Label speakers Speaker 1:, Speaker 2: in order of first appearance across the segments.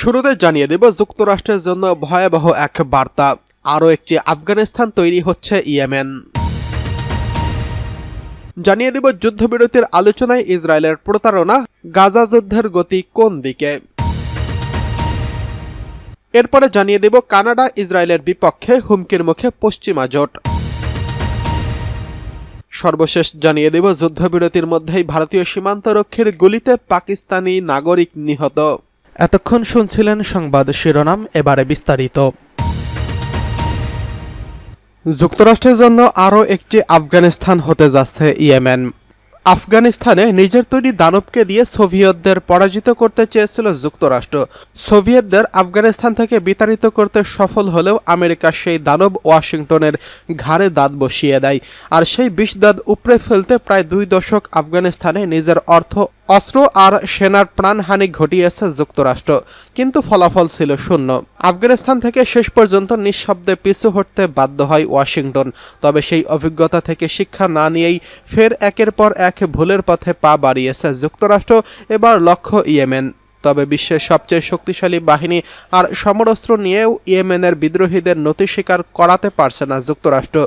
Speaker 1: শুরুতে জানিয়ে দেব, যুক্তরাষ্ট্রের জন্য ভয়াবহ এক বার্তা। আরও একটি আফগানিস্তান তৈরি হচ্ছে ইয়েমেন। জানিয়ে দেব, যুদ্ধবিরতির আলোচনায় ইসরায়েলের প্রতারণা, গাজা যুদ্ধের গতি কোন দিকে? এরপরে জানিয়ে দেব, কানাডা ইসরায়েলের বিপক্ষে হুমকির মুখে পশ্চিমা জোট। সর্বশেষ জানিয়ে দেব, যুদ্ধবিরতির মধ্যেই ভারতীয় সীমান্তরক্ষীর গুলিতে পাকিস্তানি নাগরিক নিহত। এতক্ষণ শুনছিলেন সংবাদ শিরোনাম, এবারে বিস্তারিত। যুক্তরাষ্ট্রের জন্য আরও একটি আফগানিস্তান হতে যাচ্ছে ইয়েমেন। আফগানিস্তানে নিজের তৈরি দানবকে দিয়ে সোভিয়েতদের পরাজিত করতে চেয়েছিল যুক্তরাষ্ট্র। সোভিয়েতদের আফগানিস্তান থেকে বিতাড়িত করতে সফল হলেও আমেরিকা সেই দানব ওয়াশিংটনের ঘাড়ে দাঁত বসিয়ে দেয়। আর সেই বিষ দাঁত উপড়ে ফেলতে প্রায় দুই দশক আফগানিস্তানে নিজের অর্থ অস্ত্র আর সেনার প্রাণহানি ঘটিয়েছে যুক্তরাষ্ট্র, কিন্তু ফলাফল ছিল শূন্য। আফগানিস্তান থেকে শেষ পর্যন্ত নিঃশব্দে পিছু হটতে বাধ্য হয় ওয়াশিংটন, তবে সেই অভিজ্ঞতা থেকে শিক্ষা না নিয়েই ফের একের পর এক ভুলের পথে পা বাড়িয়েছে যুক্তরাষ্ট্র, এবার লক্ষ্য ইয়েমেন। তবে বিশ্বের সবচেয়ে শক্তিশালী বাহিনী আর সমরস্ত্র নিয়েও ইয়েমেনের বিদ্রোহীদের নথি স্বীকার করাতে পারছে না যুক্তরাষ্ট্র।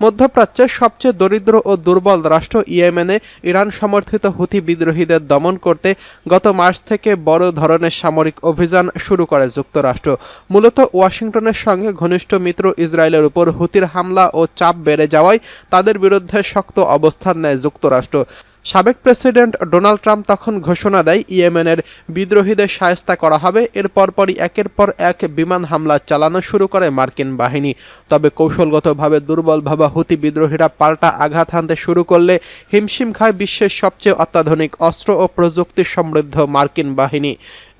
Speaker 1: মধ্যপ্রাচ্যের সবচেয়ে দরিদ্র ও দুর্বল রাষ্ট্র ইয়েমেনে ইরান সমর্থিত হুথি বিদ্রোহীদের দমন করতে গত মার্চ থেকে বড় ধরনের সামরিক অভিযান শুরু করে যুক্তরাষ্ট্র। মূলত ওয়াশিংটনের সঙ্গে ঘনিষ্ঠ মিত্র ইসরায়েলের উপর হুতির হামলা ও চাপ বেড়ে যাওয়ায় তাদের বিরুদ্ধে শক্ত অবস্থান নেয় যুক্তরাষ্ট্র। সাবেক প্রেসিডেন্ট ডোনাল্ড ট্রাম্প তখন ঘোষণা দেয়, ইয়েমেনের বিদ্রোহীদের সায়স্তা করা হবে। এর পরপরই একের পর এক বিমান হামলা চালানো শুরু করে মার্কিন বাহিনী। তবে কৌশলগতভাবে দুর্বল ভাবা হুতি বিদ্রোহীরা পাল্টা আঘাত হানতে শুরু করলে হিমশিম খায় বিশ্বের সবচেয়ে অত্যাধুনিক অস্ত্র ও প্রযুক্তি সমৃদ্ধ মার্কিন বাহিনী।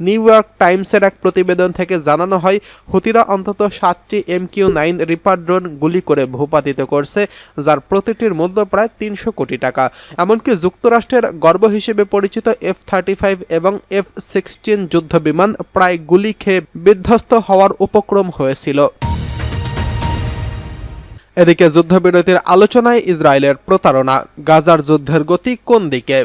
Speaker 1: নিউ ইয়র্ক টাইমসের এক প্রতিবেদন থেকে জানানো হয়, হুতিরা অন্তত সাতটি M Q nine Reaper drone গুলি করে ভূপাতিত করছে, যার প্রতিটির মূল্য প্রায় তিনশো কোটি টাকা। এমনকি যুক্তরাষ্ট্রের গর্ব হিসেবে পরিচিত এফ থার্টি ফাইভ এবং এফ সিক্সটিন যুদ্ধ বিমান প্রায় গুলি খেয়ে বিধ্বস্ত হওয়ার উপক্রম হয়েছিল। এদিকে যুদ্ধবিরতির আলোচনায় ইসরায়েলের প্রতারণা, গাজার যুদ্ধের গতি কোন দিকে?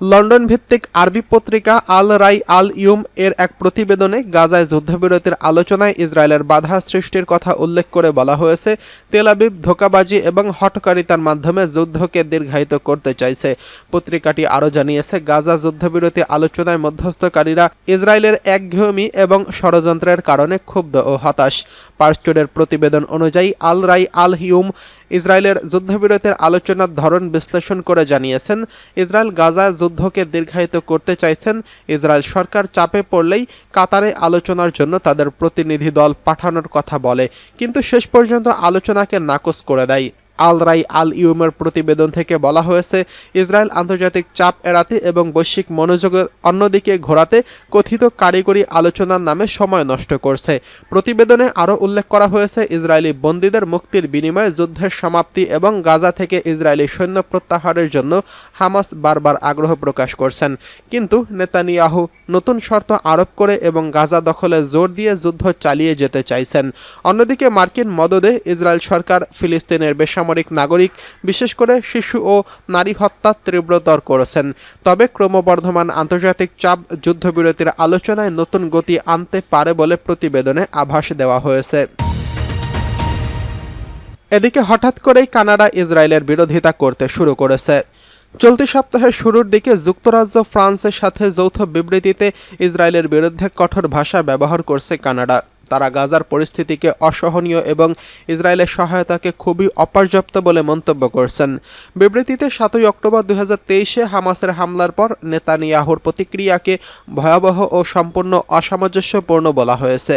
Speaker 1: লন্ডন ভিত্তিক আরবি পত্রিকা আল রাই আল ইউম এর এক প্রতিবেদনে গাজায় যুদ্ধবিরতির আলোচনায় ইসরায়েলের বাধা সৃষ্টির কথা উল্লেখ করে বলা হয়েছে তেলাবিব ধোকাবাজি এবং হটকারিতার মাধ্যমে যুদ্ধকে দীর্ঘায়িত করতে চাইছে। পত্রিকাটি আরও জানিয়েছে, গাজা যুদ্ধবিরতি আলোচনায় মধ্যস্থকারীরা ইসরায়েলের একঘেয়েমি এবং ষড়যন্ত্রের কারণে ক্ষুব্ধ ও হতাশ। পার্সটোডের প্রতিবেদন অনুযায়ী আল রাই আল হিউম ইসরায়েলের যুদ্ধবিরতির আলোচনার ধরন বিশ্লেষণ করে জানিয়েছেন, ইসরায়েল গাজা যুদ্ধকে দীর্ঘায়িত করতে চাইছেন। ইসরায়েল সরকার চাপে পড়লেই কাতারে আলোচনার জন্য তাদের প্রতিনিধি দল পাঠানোর কথা বলে, কিন্তু শেষ পর্যন্ত আলোচনাকে নাকচ করে দেয়। আল রাই আল ইউমের প্রতিবেদন থেকে বলা হয়েছে, ইসরায়েল আন্তর্জাতিক চাপ এড়াতে এবং বৈশ্বিক মনোযোগের অন্যদিকে ঘোরাতে কথিত কারিগরি আলোচনার নামে সময় নষ্ট করছে। প্রতিবেদনে আরও উল্লেখ করা হয়েছে, ইসরায়েলি বন্দীদের মুক্তির বিনিময়ে যুদ্ধের সমাপ্তি এবং গাজা থেকে ইসরায়েলি সৈন্য প্রত্যাহারের জন্য হামাস বারবার আগ্রহ প্রকাশ করছেন। কিন্তু নেতানিয়াহু নতুন শর্ত আরোপ করে এবং গাজা দখলে জোর দিয়ে যুদ্ধ চালিয়ে যেতে চাইছেন। অন্যদিকে মার্কিন মদদে ইসরায়েল সরকার ফিলিস্তিনের বেসামরিক নাগরিক, বিশেষ করে শিশু ও নারী হত্যা তীব্রতর করেছেন। তবে ক্রমবর্ধমান আন্তর্জাতিক চাপ যুদ্ধবিরতির আলোচনায় নতুন গতি আনতে পারে বলে প্রতিবেদনে আভাস দেওয়া হয়েছে। এদিকে হঠাৎ করেই কানাডা ইসরায়েলের বিরোধিতা করতে শুরু করেছে। চলতি সপ্তাহের শুরুর দিকে যুক্তরাজ্য, ফ্রান্সের সাথে যৌথ বিবৃতিতে ইসরায়েলের বিরুদ্ধে কঠোর ভাষা ব্যবহার করছে কানাডা। তারা গাজার পরিস্থিতিকে অসহনীয় এবং ইসরায়েলের সহায়তাকে খুবই অপর্যাপ্ত বলে মন্তব্য করছেন। বিবৃতিতে সাতই অক্টোবর দুই তেইশে হামাসের হামলার পর নেতানিয়াহুর প্রতিক্রিয়াকে ভয়াবহ ও সম্পূর্ণ অসামঞ্জস্যপূর্ণ বলা হয়েছে।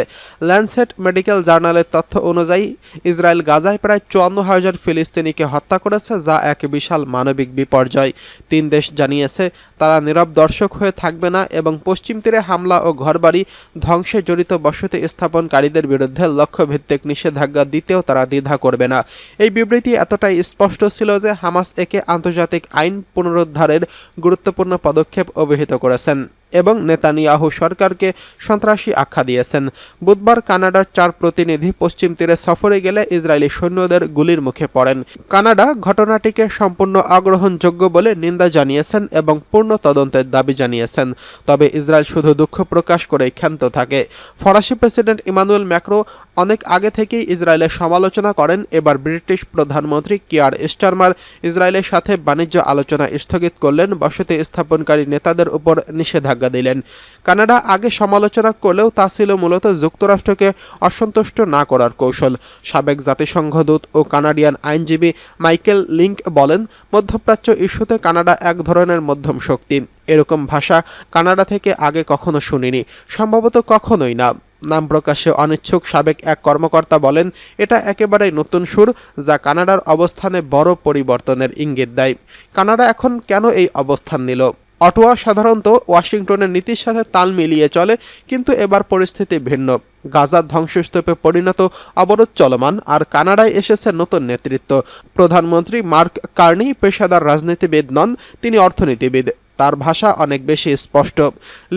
Speaker 1: ল্যান্ডসেট মেডিকেল জার্নালের তথ্য অনুযায়ী, ইসরায়েল গাজায় প্রায় চুয়ান্ন হাজার ফিলিস্তিনিকে হত্যা করেছে, যা এক বিশাল মানবিক বিপর্যয়। তিন দেশ জানিয়েছে, তারা নীরব দর্শক হয়ে থাকবে না এবং পশ্চিম তীরে হামলা ও ঘরবাড়ি ধ্বংসে জড়িত বসতি স্থাপনকারীদের বিরুদ্ধে লক্ষ্যভিত্তিক নিষেধাজ্ঞা দিতেও তারা দ্বিধা করবে না। এই বিবৃতি এতটাই স্পষ্ট ছিল যে হামাস একে আন্তর্জাতিক আইন পুনরুদ্ধারের গুরুত্বপূর্ণ পদক্ষেপ অভিহিত করেছেন। এবং নেতানিয়াহু সরকারকে সন্ত্রাসী আখ্যা দিয়েছেন। বুধবার কানাডার চার প্রতিনিধি পশ্চিম তীরে সফরে গেলে ইসরায়েলি সৈন্যদের গুলির মুখে পড়েন। কানাডা ঘটনাটিকে সম্পূর্ণ আগ্রহণযোগ্য বলে নিন্দা জানিয়েছেন এবং পূর্ণ তদন্তের দাবি জানিয়েছেন। তবে ইসরায়েল শুধু দুঃখ প্রকাশ করে ক্ষান্ত থাকে। ফরাসি প্রেসিডেন্ট ইমানুয়েল ম্যাক্রো অনেক আগে থেকেই ইসরায়েলের সমালোচনা করেন। এবার ব্রিটিশ প্রধানমন্ত্রী কিয়ার স্টারমার ইসরায়েলের সাথে বাণিজ্য আলোচনা স্থগিত করলেন। বসতি স্থাপনকারী নেতাদের উপর নিষেধাজ্ঞা দিলেন। কানাডা আগে সমালোচনা করলেও তা ছিল মূলত যুক্তরাষ্ট্রকে অসন্তুষ্ট না করার কৌশল। সাবেক জাতিসংঘ দূত ও কানাডিয়ান আইনজীবী মাইকেল লিঙ্ক বলেন, মধ্যপ্রাচ্য ইস্যুতে কানাডা এক ধরনের মধ্যম শক্তি। এরকম ভাষা কানাডা থেকে আগে কখনো শুনিনি, সম্ভবত কখনোই না। নাম প্রকাশে অনিচ্ছুক সাবেক এক কর্মকর্তা বলেন, এটা একেবারেই নতুন সুর যা কানাডার অবস্থানে বড় পরিবর্তনের ইঙ্গিত দেয়। কানাডা এখন কেন এই অবস্থান নিল? অটোয়া সাধারণত ওয়াশিংটনের নীতির সাথে তাল মিলিয়ে চলে, কিন্তু এবার পরিস্থিতি ভিন্ন। গাজার ধ্বংসস্তূপে পরিণত অবরোধ চলমান আর কানাডায় এসেছে নতুন নেতৃত্ব। প্রধানমন্ত্রী মার্ক কার্নি পেশাদার রাজনীতিবিদ নন, তিনি অর্থনীতিবিদ। তার ভাষা অনেক বেশি স্পষ্ট।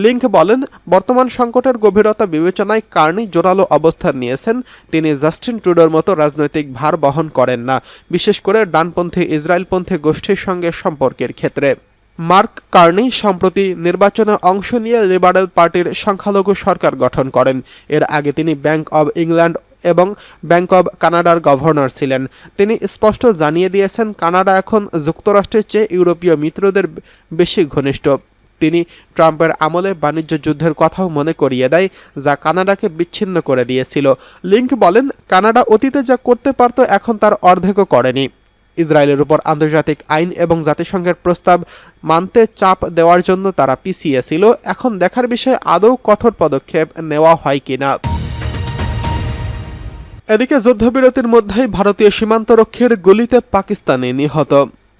Speaker 1: লিঙ্ক বলেন, বর্তমান সংকটের গভীরতা বিবেচনায় কার্নি জোরালো অবস্থান নিয়েছেন। তিনি জাস্টিন ট্রুডোর মতো রাজনৈতিক ভার বহন করেন না, বিশেষ করে ডানপন্থী ইসরায়েলপন্থী গোষ্ঠীর সঙ্গে সম্পর্কের ক্ষেত্রে। মার্ক কার্নি সম্প্রতি নির্বাচনে অংশ নিয়ে লিবারেল পার্টির সংখ্যালঘু সরকার গঠন করেন। এর আগে তিনি ব্যাংক অব ইংল্যান্ড এবং ব্যাংক অব কানাডার গভর্নর ছিলেন। তিনি স্পষ্ট জানিয়ে দিয়েছেন, কানাডা এখন যুক্তরাষ্ট্রের চেয়ে ইউরোপীয় মিত্রদের বেশি ঘনিষ্ঠ। তিনি ট্রাম্পের আমলে বাণিজ্য যুদ্ধের কথাও মনে করিয়ে দেয়, যা কানাডাকে বিচ্ছিন্ন করে দিয়েছিল। লিঙ্ক বলেন, কানাডা অতীতে যা করতে পারত এখন তার অর্ধেকও করেনি। ইসরায়েলের উপর আন্তর্জাতিক আইন এবং জাতিসংঘের প্রস্তাব মানতে চাপ দেওয়ার জন্য তারা পিছিয়ে ছিল। এখন দেখার বিষয়ে, আদৌ কঠোর পদক্ষেপ নেওয়া হয় কিনা? এদিকে যুদ্ধবিরতির মধ্যেই ভারতীয় সীমান্তরক্ষীর গুলিতে পাকিস্তানে নিহত।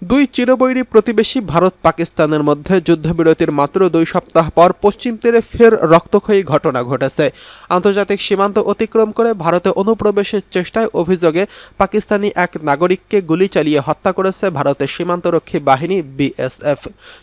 Speaker 1: দুই চিরবৈরী প্রতিবেশী ভারত পাকিস্তানের মধ্যে যুদ্ধবিরতির মাত্র দুই সপ্তাহ পর পশ্চিম তীরে ফের রক্তক্ষয়ী ঘটনা ঘটেছে। আন্তর্জাতিক সীমান্ত অতিক্রম করে ভারতে অনুপ্রবেশের চেষ্টায় অভিযোগে পাকিস্তানি এক নাগরিককে গুলি চালিয়ে হত্যা করেছে ভারতের সীমান্তরক্ষী বাহিনী বিএসএফ।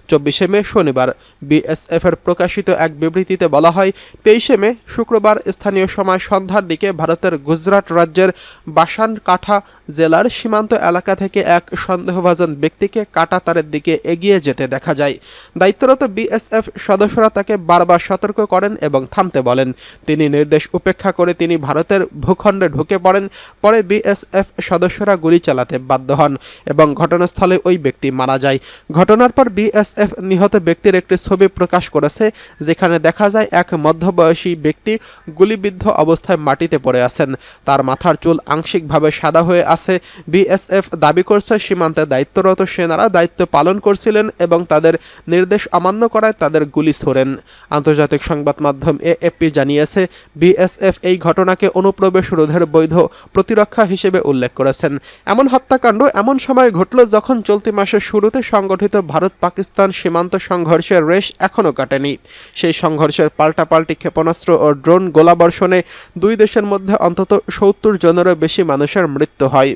Speaker 1: চব্বিশে মে শনিবার বিএসএফ এর প্রকাশিত এক বিবৃতিতে বলা হয়, তেইশে মে শুক্রবার স্থানীয় সময় সন্ধ্যার দিকে ভারতের গুজরাট রাজ্যের বাসান কাঠা জেলার সীমান্ত এলাকা থেকে এক সন্দেহভাজন ব্যক্তিকে কাটা তারের দিকে এগিয়ে যেতে দেখা যায়। দায়িত্বরত বিএসএফ সদস্যরা তাকে বারবার সতর্ক করেন এবং থামতে বলেন। তিনি নির্দেশ উপেক্ষা করে তিনি ভারতের ভূখণ্ডে ঢুকে পড়েন, পরে বিএসএফ সদস্যরা গুলি চালাতে বাধ্য হন এবং ঘটনাস্থলে ওই ব্যক্তি মারা যায়। ঘটনার পর বিএসএফ নিহত ব্যক্তির একটি ছবি প্রকাশ করেছে, যেখানে দেখা যায় এক মধ্যবয়সী ব্যক্তি গুলিবিদ্ধ অবস্থায় মাটিতে পড়ে আছেন। তার মাথার চুল আংশিকভাবে সাদা হয়ে আছে। বিএসএফ দাবি করছে সীমান্তে দায়িত্বরত সেনারা দায়িত্ব পালন করছিলেন এবং তাদের নির্দেশ অমান্য করায় তাদের গুলি ছোড়েন। আন্তর্জাতিক সংবাদ মাধ্যম এএফপি জানিয়েছে, বিএসএফ এই ঘটনাকে অনুপ্রবেশ রোধের বৈধ প্রতিরক্ষা হিসেবে উল্লেখ করেছেন। এমন হত্যাকাণ্ড এমন সময় ঘটল যখন চলতি মাসের শুরুতে সংগঠিত ভারত পাকিস্তান সীমান্ত সংঘর্ষের রেশ এখনও কাটেনি। সেই সংঘর্ষের পাল্টাপাল্টি ক্ষেপণাস্ত্র ও ড্রোন গোলাবর্ষণে দুই দেশের মধ্যে অন্তত সত্তর জনেরও বেশি মানুষের মৃত্যু হয়।